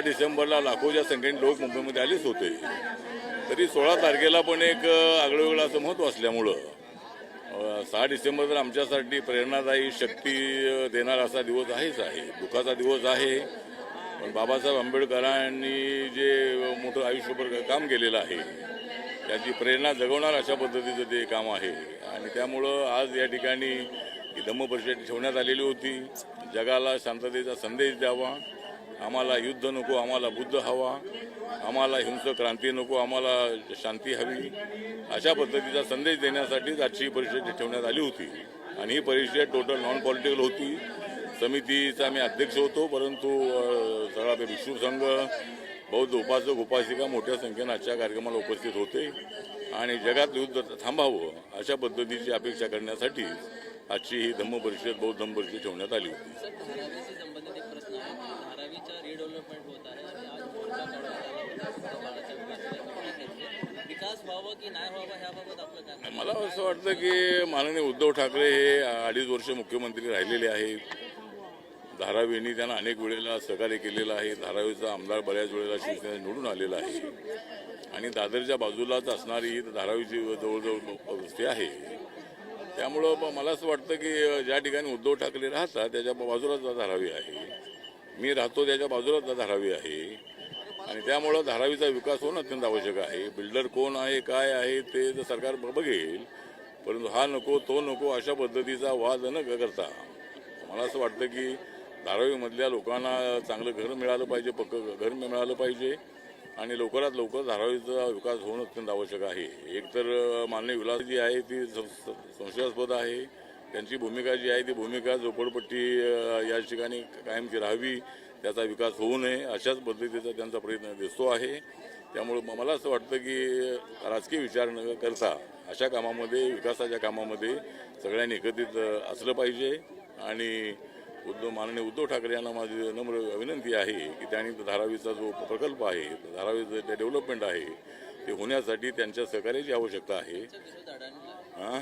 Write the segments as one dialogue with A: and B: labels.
A: डिसेंबरला लाखोच्या संख्येने लोक मुंबईमध्ये आलेच होते. तरी सोळा तारखेला पण एक आगळंवेगळं असं महत्त्व असल्यामुळं सहा डिसेंबर तर आमच्यासाठी प्रेरणादायी शक्ती देणारा असा दिवस आहेच आहे. दुःखाचा दिवस आहे. पण बाबासाहेब आंबेडकरांनी जे मोठं आयुष्यभर काम केलेलं आहे त्याची प्रेरणा जगवणार अशा पद्धतीचं ते काम आहे. आणि त्यामुळं आज या ठिकाणी ही धम्म परिषद ठेवण्यात आलेली होती. जगाला शांततेचा संदेश द्यावा. आम्हाला युद्ध नको आम्हाला बुद्ध हवा आम्हाला हिंसक क्रांती नको आम्हाला शांती हवी. अशा पद्धतीचा संदेश देण्यासाठीच आजची ही परिषद ठेवण्यात आली होती. आणि ही परिषद टोटल नॉन पॉलिटिकल होती. समितीचा मी अध्यक्ष होतो परंतु सगळा ते विष्णू संघ बौद्ध उपासक उपासिका मोठ्या संख्येनं आजच्या कार्यक्रमाला उपस्थित होते. आणि जगात युद्ध थांबावं अशा पद्धतीची अपेक्षा करण्यासाठी आजची ही धम्म परिषद बौद्ध धम्म परिषद ठेवण्यात आली होती? मला असं वाटतं की माननीय उद्धव ठाकरे हे अडीच वर्ष मुख्यमंत्री राहिलेले आहेत. धारावींनी त्यांना अनेक वेळेला सहकार्य केलेलं आहे. धारावीचा आमदार बऱ्याच वेळेला शिवसेना निवडून आलेला आहे. आणि दादरच्या बाजूलाच असणारी ही धारावीची जवळजवळ वस्ती आहे. त्यामुळं ब- मला असं वाटतं की ज्या ठिकाणी उद्धव ठाकरे राहतात त्याच्या बाजूलाच धारावी आहे. मी राहतो त्याच्या बाजूलाच धारावी आहे. आणि त्यामुळं धारावीचा विकास होणं अत्यंत आवश्यक आहे. बिल्डर कोण आहे काय आहे ते तर सरकार ब- बघेल परंतु हा नको तो नको अशा पद्धतीचा वाद न करता मला असं वाटतं की धारावीमधल्या लोकांना चांगलं घर मिळालं पाहिजे पक्कं घर मिळालं पाहिजे. आणि लवकरात लवकर धारावीचा विकास होणं अत्यंत आवश्यक आहे. एकतर अं, माननीय विलास जी आहे ती सं- संशयास्पद आहे. त्यांची भूमिका जी आहे ती भूमिका झोपडपट्टी या ठिकाणी कायमची राहावी त्याचा विकास होऊ नये अशाच पद्धतीचा त्यांचा प्रयत्न दिसतो आहे. त्यामुळे मला असं वाटतं की राजकीय विचार न करता अशा कामामध्ये विकासाच्या कामामध्ये सगळ्यांनी एकत्रित असलं पाहिजे. आणि उद्धव माननीय उद्धव ठाकरे यांना माझी नम्र विनंती आहे की त्यांनी धारावीचा जो प्रकल्प आहे धारावीचं जे डेव्हलपमेंट आहे ते होण्यासाठी त्यांच्या सहकार्याची आवश्यकता आहे. हां?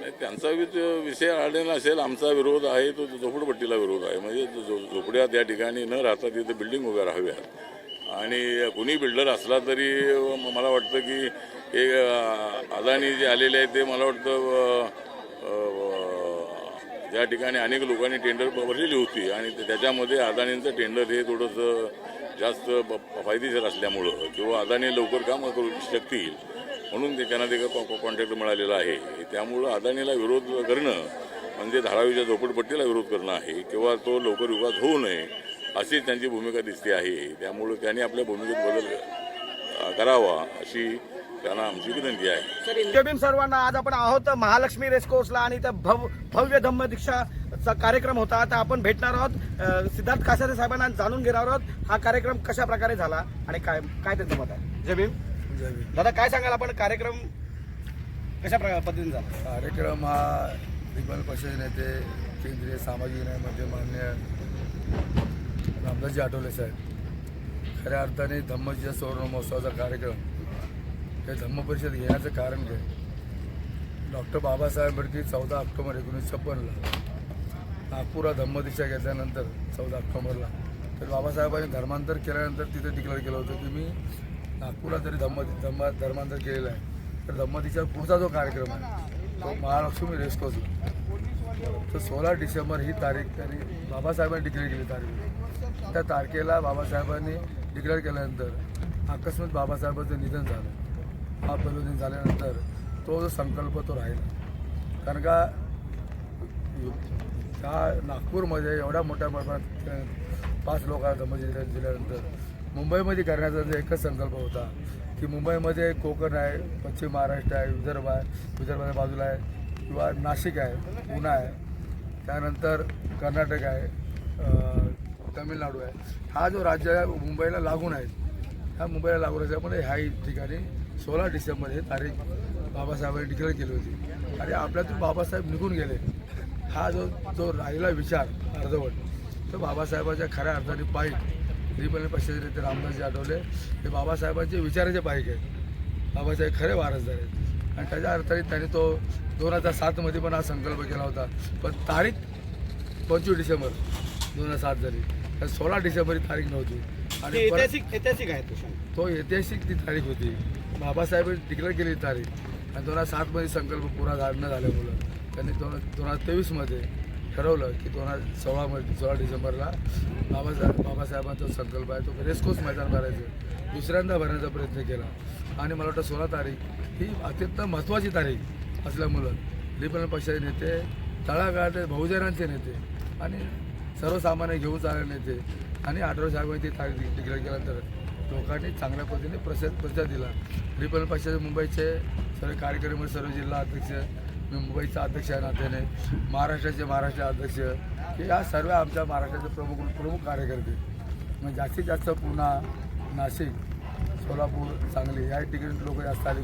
A: नाही त्यांचा वि- विषय आढळला असेल आमचा विरोध आहे तो झोपडपट्टीला विरोध आहे. म्हणजे झोपड्या त्या ठिकाणी न राहता तिथे बिल्डिंग उभ्या राहाव्यात. आणि कुणी बिल्डर असला तरी मला वाटतं की हे अदानी जे आलेले आहेत ते मला वाटतं त्या ठिकाणी अनेक लोकांनी टेंडर भरलेली होती आणि त्याच्यामध्ये अदानींचं टेंडर हे थोडंसं जास्त ब- फायदेशीर असल्यामुळं किंवा अदानी लवकर कामं करू शकतील म्हणून ते त्यांना ते कॉन्ट्रॅक्ट मिळालेला आहे. त्यामुळं अदानीला विरोध करणं म्हणजे धारावीच्या झोपडपट्टीला विरोध करणं आहे किंवा तो लवकर विकास होऊ नये अशी त्यांची भूमिका दिसते आहे. त्यामुळं त्यांनी आपल्या भूमिकेत बदल करावा अशी त्यांना आमची विनंती आहे
B: जय भीम सर्वांना आज आपण आहोत महालक्ष्मी रेसकोर्सला आणि इथं भव भव्य धम्म दीक्षाचा कार्यक्रम होता. आता आपण भेटणार आहोत अ, सिद्धार्थ कासारे साहेबांना जाणून घेणार आहोत हा कार्यक्रम कशा प्रकारे झाला आणि काय काय त्यांचं मत आहे? जय भीम. दादा काय सांगाल आपण? कार्यक्रम कशा प्रकार पद्धतीने झाला?
C: कार्यक्रम हा विमल पक्षाचे नेते केंद्रीय सामाजिक न्याय मंत्री मान्य रामदासजी आठवले साहेब. खऱ्या अर्थाने धम्मजीच्या सुवर्ण महोत्सवाचा कार्यक्रम हे धम्म परिषद घेण्याचं कारण काय? डॉक्टर बाबासाहेब आंबेडकर चौदा ऑक्टोबर एकोणीसशे छप्पनला नागपुरात धम्मदिशा घेतल्यानंतर चौदा ऑक्टोबरला. तर बाबासाहेबांनी धर्मांतर केल्यानंतर तिथे डिक्लेअर केलं होतं की मी नागपूरला जरी धम्म धम्म धर्मांतर केलेलं आहे. तर धम्मदिशा पुढचा जो कार्यक्रम आहे तो महालक्ष्मी रेसकोर्सला तर सोळा डिसेंबर ही तारीख त्यांनी बाबासाहेबांनी डिक्लेअर केली तारीख. त्या तारखेला बाबासाहेबांनी डिक्लेअर केल्यानंतर अकस्मात बाबासाहेबांचं निधन झालं. हा दिन झाल्यानंतर तो जो संकल्प तो राहील. कारण का त्या नागपूरमध्ये एवढ्या मोठ्या प्रमाणात पाच लोकांना म्हणजे दिल्यानंतर मुंबईमध्ये करण्याचा जो एकच संकल्प होता की मुंबईमध्ये कोकण आहे पश्चिम महाराष्ट्र आहे विदर्भ आहे विदर्भाच्या बाजूला आहे किंवा नाशिक आहे पुणे आहे त्यानंतर कर्नाटक आहे तमिळनाडू आहे. हा जो राज्य आहे मुंबईला लागून आहे. ह्या मुंबईला लागून असल्यामुळे ह्याही ठिकाणी सोळा डिसेंबर हे तारीख बाबासाहेबांनी डिक्लेअर केली होती. आणि आपल्यातून बाबासाहेब निघून गेले. हा जो जो राहिला विचार अर्धवट तर बाबासाहेबांच्या खऱ्या अर्थाने पाईक. श्रीपल्ली पक्षाचे नेते रामदासजी आठवले. हे बाबासाहेबांचे विचाराचे पाईक आहेत. बाबासाहेब खरे वारसदार आहेत. आणि त्याच्या अर्थाने त्यांनी तो दोन हजार सातमध्ये पण हा संकल्प केला होता. पण तारीख पंचवीस डिसेंबर दोन हजार सात झाली. तर सोळा डिसेंबर ही तारीख नव्हती.
B: ते
C: आणि
B: ऐतिहासिक ऐतिहासिक आहे तो.
C: तो ऐतिहासिक ती तारीख होती. बाबासाहेबांनी डिक्लेअर केली तारीख. आणि दोन हजार सातमध्ये संकल्प पुरा झाला न झाल्यामुळं त्यांनी दोन दोन हजार तेवीसमध्ये ठरवलं की दोन हजार सोळामध्ये सोळा डिसेंबरला बाबासाहेब बाबासाहेबांचा संकल्प आहे तो रेस्कोस मैदान भरायचं. दुसऱ्यांदा भरण्याचा प्रयत्न केला. आणि मला वाटतं सोळा तारीख ही अत्यंत महत्त्वाची तारीख असल्यामुळं लिबरल पक्षाचे नेते तळागाळातले बहुजनांचे नेते आणि सर्वसामान्य घेऊन चालणारे नेते आणि आठवडे साहेबांनी ती तारीख डिक्लेअर केल्यानंतर लोकांनी चांगल्या पद्धतीने प्रसिद्ध प्रतिसाद दिला. रिपब्लिक पक्षाचे मुंबईचे सर्व कार्यक्रम म्हणजे सर्व जिल्हा अध्यक्ष मी मुंबईचा अध्यक्ष आहे नात्याने महाराष्ट्राचे महाराष्ट्र अध्यक्ष हे या सर्व आमच्या महाराष्ट्राचे प्रमुख प्रमुख कार्यकर्ते. मग जास्तीत जास्त पुणा नाशिक सोलापूर सांगली या ठिकाणी लोक जास्त आले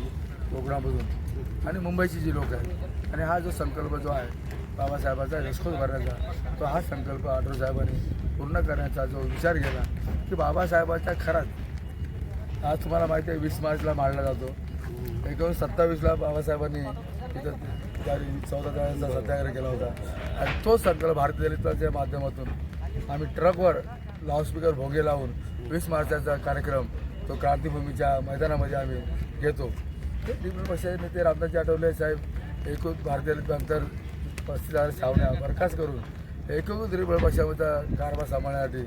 C: कोकणामधून आणि मुंबईची जी लोक आहेत. आणि हा जो संकल्प जो आहे बाबासाहेबाचा रेस्कॉर्स भरण्याचा तो हा संकल्प आठवले साहेबांनी पूर्ण करण्याचा जो विचार केला की बाबासाहेबाचा खरात आज तुम्हाला माहिती आहे वीस मार्चला मारला जातो. एकोणीस सत्तावीसला बाबासाहेबांनी तिथं चौदा जणांचा सत्याग्रह केला होता. आणि तोच संकल्प भारतीय दलिताच्या माध्यमातून आम्ही ट्रकवर लाऊडस्पीकर भोगे लावून वीस मार्चाचा कार्यक्रम तो क्रांतीभूमीच्या मैदानामध्ये आम्ही घेतो. ते पक्षाचे नेते रामदासजी आठवले साहेब एकूण भारतीय दलितांतर पस्तीस हजार छावण्या. बरखास्त करून एकूण त्रिपुळ पक्षाचा कारभार सांभाळण्यासाठी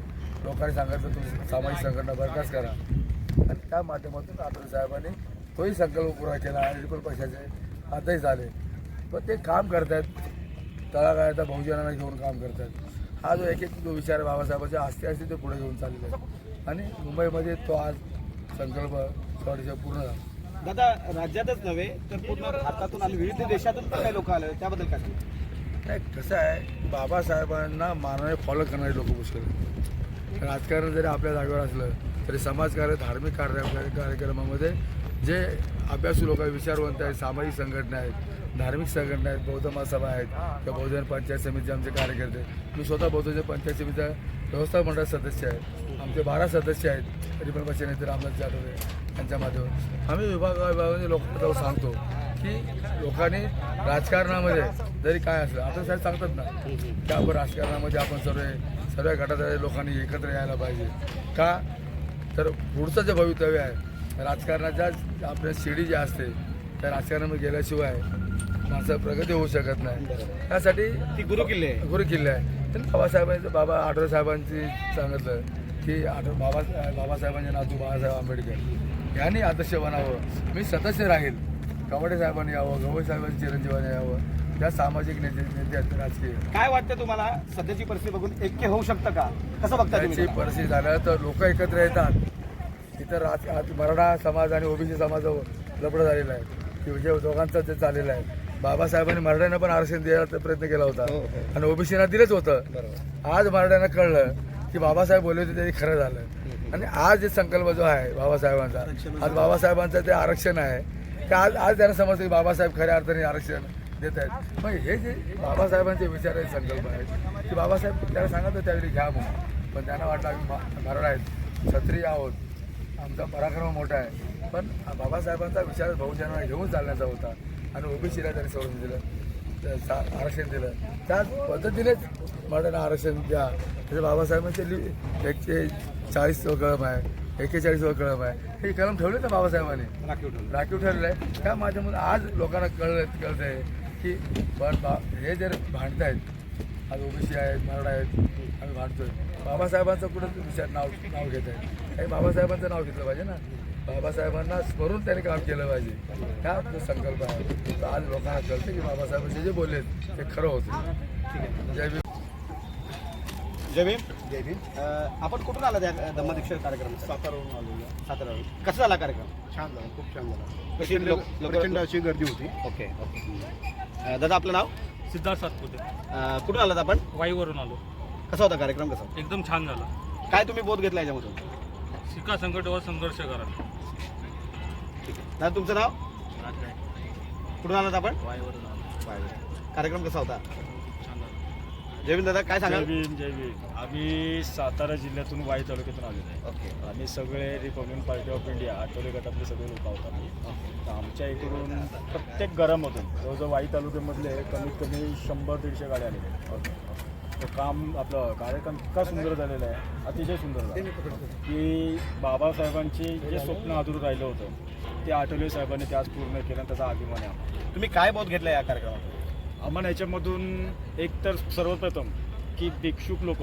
C: लोकांनी सांगितलं तुम्ही सामाजिक संघटना बरखास्त करा. आणि त्या माध्यमातून आठवले साहेबांनी तोही संकल्प पुरा केला आणि त्रिपुळ पक्षाचे आताही झाले. पण ते काम करतात तळागाळाच्या बहुजनांना घेऊन काम करतात हा जो एक एक जो विचार आहे बाबासाहेबांच्या आस्ते असते ते पुढे घेऊन चाललेला आहे आणि मुंबईमध्ये तो आज संकल्प थोडेसे पूर्ण झाला.
B: दादा राज्यातच नव्हे तर पूर्ण भारतातून आणि विविध देशातून पण काही लोक आले त्याबद्दल काय
C: नाही कसं आहे बाबासाहेबांना मानणारे फॉलो करणारे लोक पुष्कळ आहेत. राजकारण जरी आपल्या जागेवर असलं तरी समाजकार्य धार्मिक कार्य कार्यक्रमामध्ये जे अभ्यासू लोक विचारवंत आहेत सामाजिक संघटना आहेत धार्मिक संघटना आहेत बौद्ध महासभा आहेत किंवा बहुजन पंचायत समितीचे आमचे कार्यकर्ते मी स्वतः बहुजन पंचायत समितीचा व्यवस्थापन मंडळ सदस्य आहे. आमचे बारा सदस्य आहेत. रिपन पक्ष नेते रामदास जाधव यांच्या माध्यमातून. आम्ही विभाग विभागामध्ये लोकांना सांगतो की लोकांनी राजकारणामध्ये जरी काय असलं आता साहेब सांगतात ना की आपण राजकारणामध्ये आपण सर्व सर्व गटातल्या लोकांनी एकत्र यायला पाहिजे. का? तर पुढचं जे भवितव्य आहे राजकारणाच्या आपल्या शिडी जी असते त्या राजकारणामध्ये गेल्याशिवाय माणसं प्रगती होऊ शकत नाही. त्यासाठी
B: ती गुरु किल्ले आहे.
C: गुरु किल्ले आहे. तर बाबासाहेबांचं बाबा आठवले साहेबांची सांगितलं की आठव बाबा बाबासाहेबांचे नातू बाबासाहेब आंबेडकर. यांनी आदर्श बनावं. मी सदस्य राहील. कवाडे साहेबांनी यावं गवई साहेबांनी चिरंजीवाने यावं. या सामाजिक नेते नेते आहेत राजकीय.
B: काय वाटतं तुम्हाला? सध्याची परिस्थिती बघून ऐक्य होऊ शकतं का? कसं बघता
C: त्याची
B: तुम्ही
C: परिस्थिती झाल्यावर तर लोक एकत्र येतात. इथं राज आज मराठा समाज आणि ओबीसी समाज लपडं झालेला आहे. की म्हणजे दोघांचं ते चाललेलं आहे. बाबासाहेबांनी मराठ्यांना पण आरक्षण द्यायचा प्रयत्न केला होता. आणि ओबीसीना दिलंच होतं. आज मराठ्यांना कळलं की बाबासाहेब बोलले होते ते खरं झालं. आणि आज जे संकल्प जो आहे बाबासाहेबांचा आज बाबासाहेबांचं ते आरक्षण आहे. की आज आज त्यांना समजतं की बाबासाहेब खऱ्या अर्थाने आरक्षण देत आहेत. मग हे जे बाबासाहेबांचे विचार आहेत संकल्प आहेत की बाबासाहेब त्याला सांगितलं त्यावेळी घ्या म्हणून. पण त्यांना वाटलं आम्ही मराठा आहेत. क्षत्रिय आहोत. आमचा पराक्रम मोठा आहे. पण बाबासाहेबांचा विचार बहुजनांना घेऊन चालण्याचा होता. आणि ओबीसीला त्यांनी सोडून दिलं. आरक्षण दिलं. त्याच पद्धतीनेच मराठ्यांना आरक्षण द्या. त्याचे बाबासाहेबांचे लि एकशे चाळीस कलम आहे. एक्केचाळीस कलम आहे. हे कलम ठेवले ना बाबासाहेबांनी.
B: राखीव ठेवलं.
C: राखीव ठरलं आहे त्या माध्यमातून आज लोकांना कळलं कळत आहे की पण बा हे जर भांडत आहेत आज ओबीसी आहेत मराठा आहेत आम्ही भांडतोय. बाबासाहेबांचं कुठं विचार नाव नाव घेत आहे काही बाबासाहेबांचं नाव घेतलं पाहिजे ना. बाबासाहेबांना स्मरून त्यांनी काम केलं पाहिजे. हा जो संकल्प आहे. तो आज लोकांना कळतं की बाबासाहेबांचे जे बोलले ते खरं होतं. जय भीम.
B: जय भीम. जय भीम. आपण कुठून आला त्या धम्मदीक्षा कार्यक्रम
D: सातारावरून आलेलो
B: सातारा कसा झाला कार्यक्रम?
D: छान झालं खूप छान झालं. प्रचंड अशी गर्दी होती.
B: Okay okay. दादा आपलं नाव?
E: सिद्धार्थ सातपुते.
B: अं, कुठून आलात आपण?
E: वाईवरून आलो.
B: कसा होता कार्यक्रम? कसा होता?
E: एकदम छान झाला.
B: काय तुम्ही बोध घेतला याच्यामधून?
E: शिका संकटावर संघर्ष करा.
B: ठीक आहे. दादा तुमचं नाव? कुठून आलात आपण?
F: वाईवरून आलो.
B: कार्यक्रम कसा होता?
E: छान झाला
B: जय भीम दादा काय
G: जय भीम जय भीम आम्ही सातारा जिल्ह्यातून वाई तालुक्यातून आलेलो आहे.
B: ओके.
G: आम्ही सगळे Republican Party of India Athawale गटातले सगळे लोक आहोत आम्ही. तर आमच्या इकडून प्रत्येक घरामधून जवळजवळ वाई तालुक्यामधले कमीत कमी शंभर दीडशे गाड्या आलेल्या आहेत. काम आपलं कार्यक्रम इतका सुंदर झालेला आहे अतिशय सुंदर झाला. की बाबासाहेबांचे जे स्वप्न अधूर राहिलं होतं ते आठवले साहेबांनी ते आज पूर्ण केलं आणि त्याचा अभिमान आहे आम्हाला.
B: तुम्ही काय बोध घेतला या कार्यक्रमात
G: आम्हाला याच्यामधून एक तर सर्वप्रथम की भिक्षुक लोक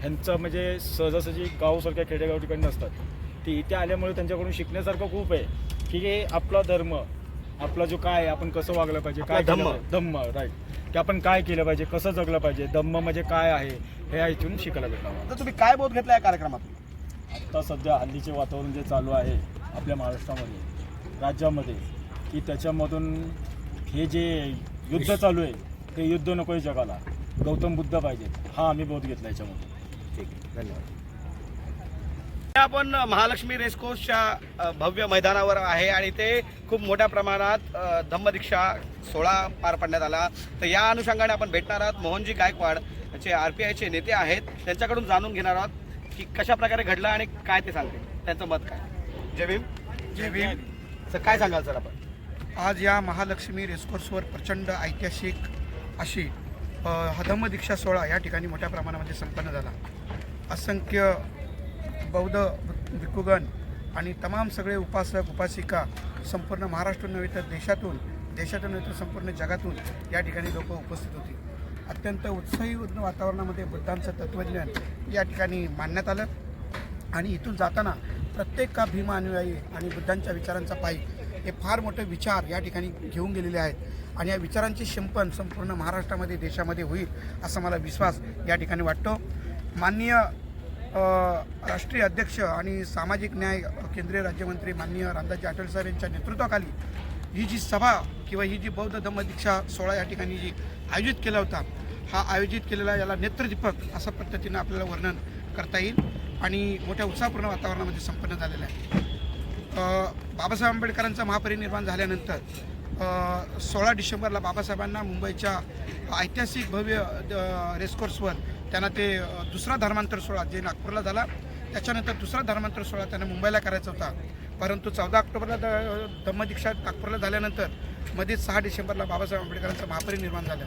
G: ह्यांचं म्हणजे सहजासहजी गावसारख्या खेडेगाव ठिकाणी नसतात ते इथे आल्यामुळे त्यांच्याकडून शिकण्यासारखं खूप आहे की हे आपला धर्म आपला जो काय आहे, आपण कसं वागलं पाहिजे काय
B: धम्म.
G: धम्म राईट की आपण काय केलं पाहिजे कसं जगलं पाहिजे धम्म म्हणजे काय आहे हे इथून शिकायला भेटलं आम्हाला.
B: तर तुम्ही काय बोध घेतला या कार्यक्रमात
G: आता सध्या हल्लीचे वातावरण जे चालू आहे आपल्या महाराष्ट्रामध्ये राज्यामध्ये की त्याच्यामधून हे जे युद्ध चालू आहे. ते युद्ध नको आहे जगाला. गौतम बुद्ध पाहिजे. हा आम्ही बोध घेतला याच्यामध्ये
B: ठीक आहे. धन्यवाद. आपण महालक्ष्मी रेसकोर्सच्या भव्य मैदानावर आहे आणि ते खूप मोठ्या प्रमाणात धम्मदीक्षा सोहळा पार पाडण्यात आला. तर या अनुषंगाने आपण भेटणार आहोत मोहनजी गायकवाड जे आर पी आयचे नेते आहेत. त्यांच्याकडून जाणून घेणार आहोत की कशा प्रकारे घडलं आणि काय ते सांगते त्यांचं मत काय? जय भीम.
D: जय भीम.
B: सर काय सांगाल सर आपण?
D: आज या महालक्ष्मी रेसकोर्सवर प्रचंड ऐतिहासिक अशी हदम दीक्षा सोहळा या ठिकाणी मोठ्या प्रमाणामध्ये संपन्न झाला. असंख्य बौद्ध भिक्खुगण आणि तमाम सगळे उपासक उपासिका संपूर्ण महाराष्ट्र नव्हे तर देशातून देशातून नव्हे तर संपूर्ण जगातून या ठिकाणी लोक उपस्थित होती. अत्यंत उत्साही वातावरणामध्ये बुद्धांचं तत्त्वज्ञान या ठिकाणी मांडण्यात आलं. आणि इथून जाताना प्रत्येक का भीमा अनुयायी आणि बुद्धांच्या विचारांचा पायी हे फार मोठे विचार या ठिकाणी घेऊन गेलेले आहेत. आणि या विचारांची शिंपण संपूर्ण महाराष्ट्रामध्ये देशामध्ये होईल असा मला विश्वास या ठिकाणी वाटतो. माननीय राष्ट्रीय अध्यक्ष आणि सामाजिक न्याय केंद्रीय राज्यमंत्री माननीय रामदासजी आठवले साहेब यांच्या नेतृत्वाखाली ही जी सभा किंवा ही जी बौद्ध धम्मदीक्षा सोहळा या ठिकाणी जी आयोजित केला होता हा आयोजित केलेला याला नेत्रदीपक अशा पद्धतीनं आपल्याला वर्णन करता येईल आणि मोठ्या उत्साहपूर्ण वातावरणामध्ये संपन्न झालेलं आहे. बाबासाहेब आंबेडकरांचा महापरिनिर्वाण झाल्यानंतर सोळा डिसेंबरला बाबासाहेबांना मुंबईच्या ऐतिहासिक भव्य रेसकोर्सवर त्यांना ते दुसरा धर्मांतर सोहळा जे नागपूरला झाला त्याच्यानंतर दुसरा धर्मांतर सोहळा त्यांना मुंबईला करायचा होता. परंतु चौदा ऑक्टोबरला द धम्मदीक्षा नागपूरला झाल्यानंतर मध्येच सहा डिसेंबरला बाबासाहेब आंबेडकरांचं महापरिनिर्वाण झालं.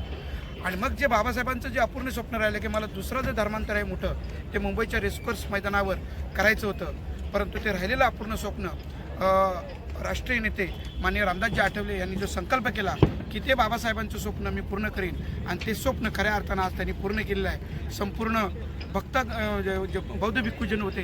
D: आणि मग जे बाबासाहेबांचं जे अपूर्ण स्वप्न राहिलं की मला दुसरं जे धर्मांतर आहे मोठं ते मुंबईच्या रेसकोर्स मैदानावर करायचं होतं परंतु ते राहिलेलं अपूर्ण स्वप्न राष्ट्रीय नेते माननीय रामदासजी आठवले यांनी जो संकल्प केला की ते बाबासाहेबांचं स्वप्न मी पूर्ण करीन आणि ते स्वप्न खऱ्या अर्थानं आज त्यांनी पूर्ण केलेलं आहे. संपूर्ण भक्त जे- बौद्ध भिक्खूजन होते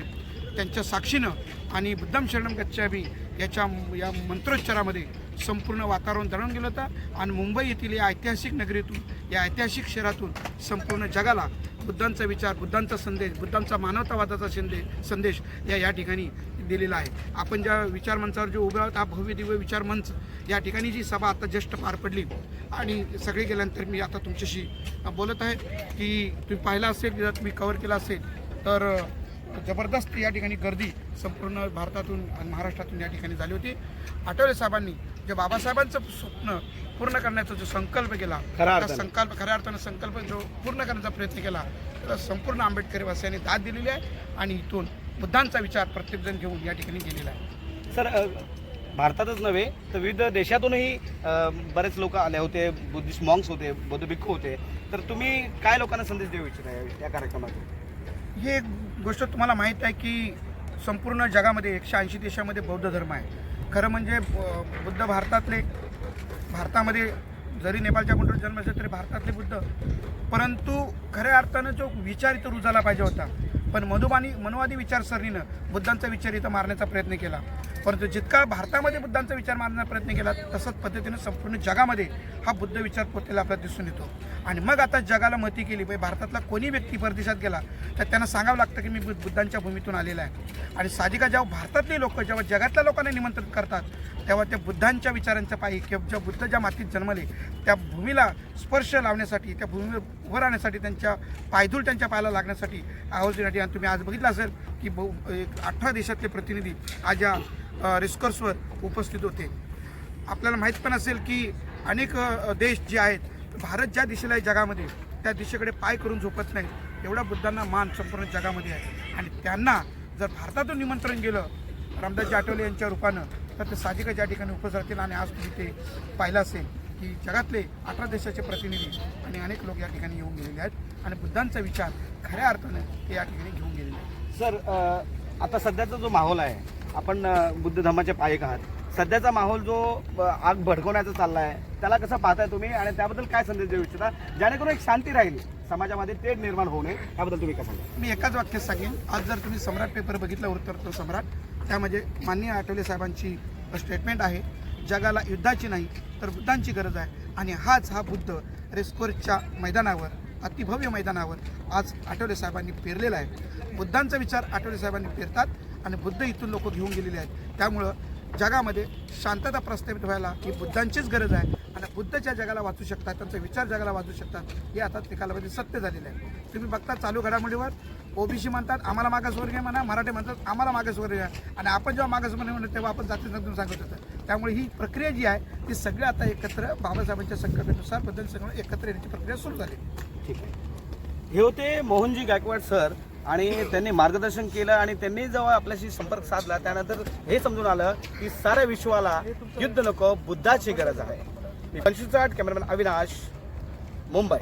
D: त्यांच्या साक्षीनं आणि बुद्धम शरणम गच्छाबी याच्या या मंत्रोच्चारामध्ये संपूर्ण वातावरण दळून गेलं होतं आणि मुंबई येथील या ऐतिहासिक नगरीतून या ऐतिहासिक शहरातून संपूर्ण जगाला बुद्धांचा विचार बुद्धांचा संदेश बुद्धांचा मानवतावादाचा संदेश संदेश या या ठिकाणी दिलेला आहे. आपण ज्या विचार मंचावर जो उभे आहोत हा भव्य दिव्य विचार मंच या ठिकाणी जी सभा आता जस्ट पार पडली. आणि सगळे गेल्यानंतर मी आता तुमच्याशी बोलत आहे की तुम्ही पाहिला असेल जर तुम्ही कव्हर केला असेल तर जबरदस्त या ठिकाणी गर्दी संपूर्ण भारतातून आणि महाराष्ट्रातून या ठिकाणी झाली होती. आठवले साहेबांनी जे बाबासाहेबांचं स्वप्न पूर्ण करण्याचा जो संकल्प केला त्या. संकल्प खऱ्या अर्थानं संकल्प जो पूर्ण करण्याचा प्रयत्न केला त्याला संपूर्ण आंबेडकरी वासियांनी दाद दिलेली आहे आणि इथून बुद्धांचा विचार प्रत्येकजण घेऊन या ठिकाणी गेलेला आहे.
B: सर भारतातच नव्हे तर विविध देशातूनही बरेच लोक आले होते बुद्धिस्ट मॉंग्स होते बौद्ध भिक्खू होते. तर तुम्ही काय लोकांना संदेश देऊ इच्छिता या- कार्यक्रमातून
D: ही एक गोष्ट तुम्हाला माहीत आहे की संपूर्ण जगामध्ये एकशे ऐंशी देशामध्ये बौद्ध धर्म आहे. खरं म्हणजे बुद्ध भारतातले भारतामध्ये जरी नेपाळच्या कुंडूर जन्म असेल तरी भारतातले बुद्ध परंतु खऱ्या अर्थानं जो विचार इथं रुजायला पाहिजे होता. पण मधुबानी मनोवादी विचारसरणीनं बुद्धांचा विचार इथं मारण्याचा प्रयत्न केला. परंतु जितका भारतामध्ये बुद्धांचा विचार मारण्याचा प्रयत्न केला तसंच पद्धतीनं संपूर्ण जगामध्ये हा बुद्ध विचार पोचलेला आपल्याला दिसून येतो. आणि मग आता जगाला मती केली पाहिजे भारतातला कोणी व्यक्ती परदेशात गेला तर त्यांना सांगावं लागतं की मी बुद्धांच्या भूमीतून आलेला आहे. आणि साधिका जेव्हा भारतातले लोक जेव्हा जगातल्या लोकांना निमंत्रित करतात तेव्हा त्या बुद्धांच्या विचारांच्या पायी किंवा ज्या बुद्ध ज्या मातीत जन्मले त्या भूमीला स्पर्श लावण्यासाठी त्या भूमीवर उभं राहण्यासाठी त्यांच्या पायधूळ त्यांच्या पायाला लागण्यासाठी आवर्जून आणि तुम्ही आज बघितलं असेल की बहु एक अठरा देशातले प्रतिनिधी आज या अ, उपस्थित होते. आपल्याला माहीत पण असेल की अनेक देश जे आहेत भारत ज्या दिशेला आहे जगामध्ये त्या दिशेकडे पाय करून झोपत नाही एवढा बुद्धांना मान संपूर्ण जगामध्ये आहे. आणि त्यांना जर भारतातून निमंत्रण गेलं रामदासजी आठवले यांच्या रूपानं तर ते साधिका ज्या ठिकाणी उपस्थित राहतील. आणि आज तुम्ही ते पाहिलं असेल की जगातले अठरा देशाचे प्रतिनिधी आणि अनेक लोक या ठिकाणी येऊन गेलेले आहेत. आणि बुद्धांचा विचार खऱ्या अर्थाने ते या ठिकाणी घेऊन गेलेले
B: सर आता सध्याचा जो माहोल आहे आपण बुद्ध धर्माचे पायक आहात. सध्याचा माहोल जो आग भडकवण्याचा चालला आहे त्याला कसं पाहताय तुम्ही? आणि त्याबद्दल काय संदेश देऊ इच्छिता? जेणेकरून एक शांती राहील. समाजामध्ये तेढ निर्माण होऊ नये. त्याबद्दल तुम्ही काय सांगा
D: मी एकाच वाक्यात सांगेन. आज जर तुम्ही सम्राट पेपर बघितला वृत्तपत्र सम्राट त्यामध्ये माननीय आठवले साहेबांची स्टेटमेंट आहे जगाला युद्धाची नाही तर बुद्धांची गरज आहे. आणि हाच हा बुद्ध रेस्कोर्सच्या मैदानावर अतिभव्य मैदानावर आज आठवले साहेबांनी पेरलेला आहे. बुद्धांचा विचार आठवले साहेबांनी पेरतात आणि बुद्ध इथून लोक घेऊन गेलेले आहेत. त्यामुळं जगामध्ये शांतता प्रस्थापित व्हायला ही बुद्धांचीच गरज आहे आणि बुद्ध ज्या जगाला वाचू शकतात त्यांचा विचार जगाला वाचू शकतात हे आता ते सत्य झालेलं आहे. तुम्ही बघता चालू घडामोडीवर ओबीसी म्हणतात आम्हाला मागासवर्गीय म्हणा मराठी म्हणतात आम्हाला मागासवर्गीय आहे. आणि आपण जेव्हा मागासवर्गीय म्हणतो तेव्हा आपण जाती समजून सांगत होतो. त्यामुळे ही प्रक्रिया जी आहे ती सगळं आता एकत्र बाबासाहेबांच्या संकल्पनेनुसार बदल सगळं एकत्र येण्याची प्रक्रिया सुरू झाली.
B: ठीक आहे. हे होते मोहनजी गायकवाड सर आणि त्यांनी मार्गदर्शन केलं आणि त्यांनी जेव्हा आपल्याशी संपर्क साधला त्यानंतर हे समजून आलं की साऱ्या विश्वाला युद्ध नको बुद्धाची गरज आहे. पंचवीस आठ कॅमेरामॅन अविनाश मुंबई.